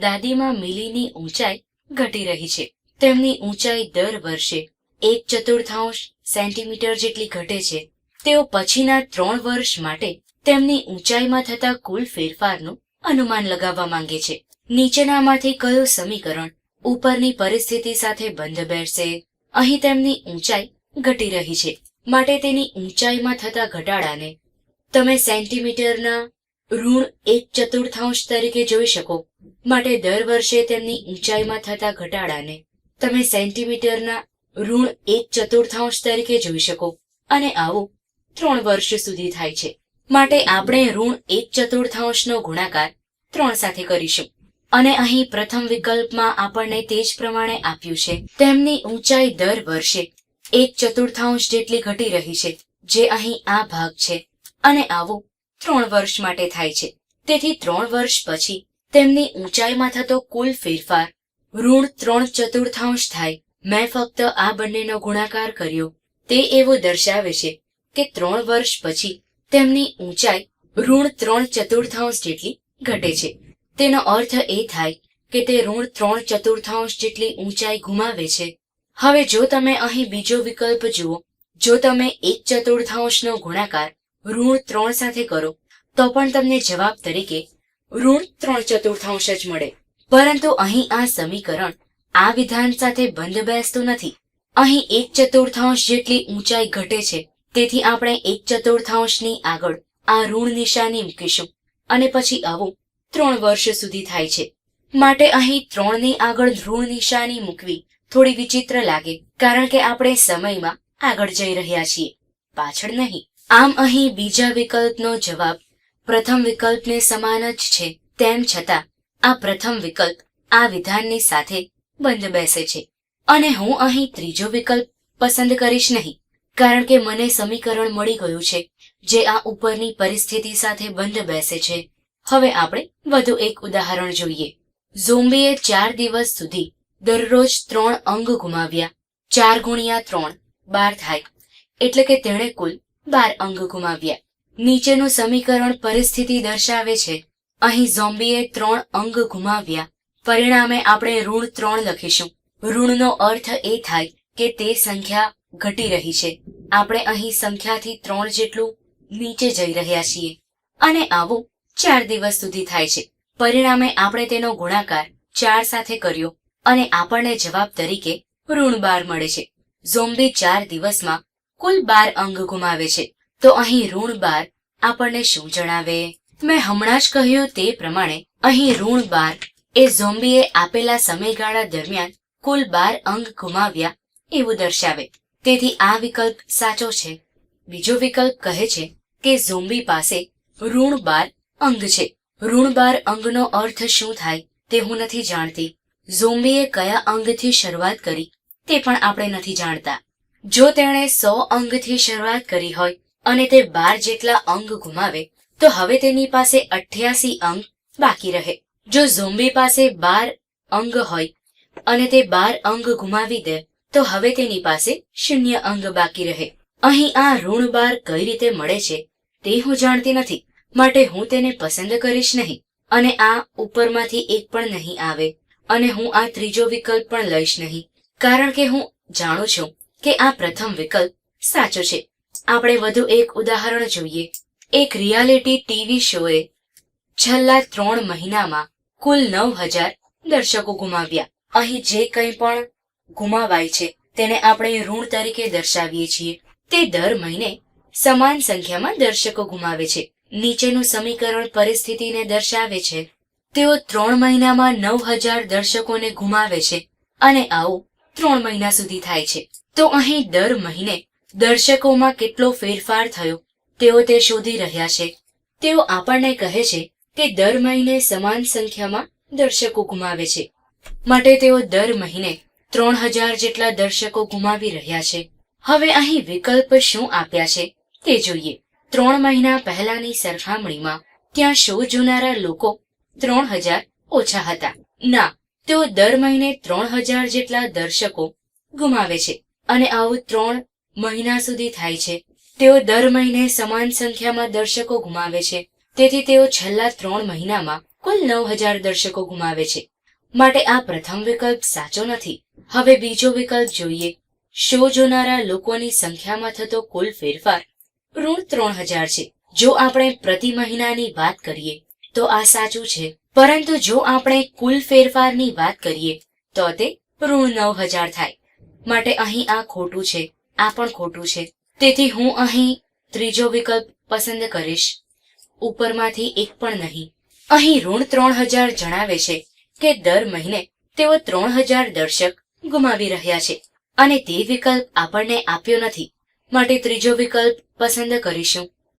દાદીમાં મિલીની ઊંચાઈ ઘટી રહી છે. તેમની ઊંચાઈ દર વર્ષે એક ચતુર્થાંશ સેન્ટીમીટર જેટલી ઘટે છે. તેઓ પછીના ત્રણ વર્ષ માટે તેમની ઊંચાઈમાં થતા કુલ ફેરફારનું અનુમાન લગાવવા માંગે છે. નીચેનામાંથી કયું સમીકરણ ઉપરની પરિસ્થિતિ સાથે બંધ બેસશે? અહીં તેમની ઊંચાઈ ઘટી રહી છે. માટે તેની ઊંચાઈમાં થતા ઘટાડાને તમે સેન્ટીમીટરના ઋણ એક ચતુર્થાંશ તરીકે જોઈ શકો. માટે દર વર્ષે તેમની ઊંચાઈમાં થતા ઘટાડાને તમે સેન્ટીમીટરના ઋણ એક ચતુર્થાંશ તરીકે જોઈ શકો. અને આવું ત્રણ વર્ષ સુધી થાય છે. માટે આપણે ઋણ એક ચતુર્થાંશનો ગુણાકાર ત્રણ સાથે કરીશું. અને અહીં પ્રથમ વિકલ્પમાં આપણને તે જ પ્રમાણે આપ્યું છે. તેમની ઊંચાઈ દર વર્ષે એક ચતુર્થાંશ જેટલી ઘટી રહી છે, જે અહીં આ ભાગ છે. અને આવું ત્રણ વર્ષ માટે થાય છે. તેથી ત્રણ વર્ષ પછી તેમની ઊંચાઈમાં થતો કુલ ફેરફાર ઋણ ત્રણ ચતુર્થાંશ થાય. મેં ફક્ત આ બંનેનો ગુણાકાર કર્યો. તે એવું દર્શાવે છે કે ત્રણ વર્ષ પછી તેમની ઊંચાઈ ઋણ ત્રણ ચતુર્થાંશ જેટલી ઘટે છે. તેનો અર્થ એ થાય કે તે ઋણ ત્રણ ચતુર્થાંશ જેટલી ઊંચાઈ ગુમાવે છે. હવે જો તમે અહીં બીજો વિકલ્પ જુઓ, જો તમે એક ચતુર્થાંશનો ગુણાકાર ઋણ ત્રણ સાથે કરો, તો પણ તમને જવાબ તરીકે ઋણ ત્રણ ચતુર્થાંશ જ મળે. પરંતુ અહીં આ સમીકરણ આ વિધાન સાથે બંધ બેસતું નથી. અહીં એક ચતુર્થાંશ જેટલી ઊંચાઈ ઘટે છે, તેથી આપણે એક ચતુર્થાંશની આગળ આ ઋણ નિશાની મૂકીશું અને પછી આવું ત્રણ વર્ષ સુધી થાય છે. માટે અહીં ત્રણની આગળ ઋણ નિશાની મૂકવી થોડી વિચિત્ર લાગે, કારણ કે આપણે સમયમાં આગળ જઈ રહ્યા છીએ. પાછળ નહીં. આમ અહીં બીજા વિકલ્પનો જવાબ પ્રથમ વિકલ્પને સમાન જ છે. તેમ છતાં, આ પ્રથમ વિકલ્પ આ વિધાનની સાથે બંધ બેસે છે. અને હું અહીં ત્રીજો વિકલ્પ પસંદ કરીશ નહીં, કારણ કે મને સમીકરણ મળી ગયું છે, જે આ ઉપરની પરિસ્થિતિ સાથે બંધ બેસે છે. હવે આપણે વધુ એક ઉદાહરણ જોઈએ. ઝોમ્બીએ ચાર દિવસ સુધી દરરોજ ત્રણ અંગ ગુમાવ્યા. ચાર ગુણ્યા ત્રણ, બાર થાય. એટલે કે તેણે કુલ બાર અંગ ગુમાવ્યા. નીચેનું સમીકરણ પરિસ્થિતિ દર્શાવે છે. અહીં ઝોમ્બીએ ત્રણ અંગ ગુમાવ્યા. પરિણામે આપણે ઋણ ત્રણ લખીશું. ઋણનો અર્થ એ થાય કે તે સંખ્યા ઘટી રહી છે. આપણે અહીં સંખ્યાથી ત્રણ જેટલું નીચે જઈ રહ્યા છીએ. અને આવું ચાર દિવસ સુધી થાય છે. પરિણામે આપણે તેનો ગુણાકાર ચાર સાથે કર્યો અને આપણને જવાબ તરીકે ઋણ બાર મળે છે. ઝોમ્બી ચાર દિવસમાં કુલ બાર અંગ ગુમાવે છે. તો અહીં ઋણ બાર આપણને શું જણાવે? મેં હમણાં જ કહ્યું તે પ્રમાણે અહીં ઋણ બાર એ ઝોમ્બીએ આપેલા સમયગાળા દરમિયાન કુલ બાર અંગ ગુમાવ્યા એવું દર્શાવે. તેથી આ વિકલ્પ સાચો છે. બીજો વિકલ્પ કહે છે કે ઝોમ્બી પાસે ઋણ બાર અંગ છે. ઋણ બાર અંગનો અર્થ શું થાય તે હું નથી જાણતી. ઝોમ્બીએ કયા અંગથી શરૂઆત કરી તે પણ આપણે નથી જાણતા. જો તેણે સો અંગથી શરૂઆત કરી હોય અને તે બાર જેટલા અંગ ગુમાવે, તો હવે તેની પાસે અઠ્યાસી અંગ બાકી રહે. જો ઝોમ્બી પાસે બાર અંગ હોય અને તે બાર અંગ ગુમાવી દે, તો હવે તેની પાસે શૂન્ય અંગ બાકી રહે. અહીં આ ઋણ બાર કઈ રીતે મળે છે, તે હું જાણતી નથી. માટે હું તેને પસંદ કરીશ નહીં અને આ ઉપરમાંથી એક પણ નહીં આવે અને હું આ ત્રીજો વિકલ્પ પણ લઈશ નહીં. કારણ કે હું જાણું છું કે આ પ્રથમ વિકલ્પ સાચો છે. આપણે વધુ એક ઉદાહરણ જોઈએ. એક રિયાલિટી ટીવી શોએ છેલ્લા ત્રણ મહિનામાં કુલ નવ હજાર દર્શકો ગુમાવ્યા. અહીં જે કંઈ પણ ગુમાવાય છે, તેને આપણે ઋણ તરીકે દર્શાવીએ છીએ. તે દર મહિને સમાન સંખ્યામાં દર્શકો ગુમાવે છે. નીચેનું સમીકરણ પરિસ્થિતિને દર્શાવે છે. તેઓ ત્રણ મહિનામાં નવ હજાર દર્શકોને ગુમાવે છે. અને આવું ત્રણ મહિના સુધી થાય છે. તો અહીં દર મહિને દર્શકોમાં કેટલો ફેરફાર થયો, તેઓ તે શોધી રહ્યા છે. તેઓ આપણને કહે છે કે દર મહિને સમાન સંખ્યામાં દર્શકો ગુમાવે છે. માટે તેઓ દર મહિને ત્રણ હજાર જેટલા દર્શકો ગુમાવી રહ્યા છે. હવે અહીં વિકલ્પ શું આપ્યા છે તે જોઈએ. ત્રણ મહિના પહેલાની સરખામણીમાં ત્યાં શો જોનારા લોકો ત્રણ હજાર ઓછા હતા. ના તેઓ દર મહિને ત્રણ હજાર જેટલા દર્શકો ગુમાવે છે. અને આવું ત્રણ મહિના સુધી થાય છે. તેઓ દર મહિને સમાન સંખ્યામાં દર્શકો ગુમાવે છે. તેથી તેઓ છેલ્લા ત્રણ મહિનામાં કુલ નવ હજાર દર્શકો ગુમાવે છે. માટે આ પ્રથમ વિકલ્પ સાચો નથી. હવે બીજો વિકલ્પ જોઈએ. શો જોનારા લોકોની સંખ્યામાં થતો કુલ ફેરફાર ઋણ ત્રણ હજાર છે. જો આપણે પ્રતિ મહિનાની વાત કરીએ, તો આ સાચું છે. પરંતુ જો આપણે કુલ ફેરફારની વાત કરીએ, તો તે ઋણ નવ હજાર થાય. માટે અહીં આ ખોટું છે, આ પણ ખોટું છે. તેથી હું અહીં ત્રીજો વિકલ્પ પસંદ કરીશ. ઉપરમાંથી એક પણ નહીં. અહીં ઋણ ત્રણ હજાર જણાવે છે કે દર મહિને તેઓ ત્રણ હજાર દર્શક ગુમાવી રહ્યા છે. અને તે વિકલ્પ આપણને આપ્યો નથી. માટે ત્રીજો વિકલ્પ પસંદ કરીશું.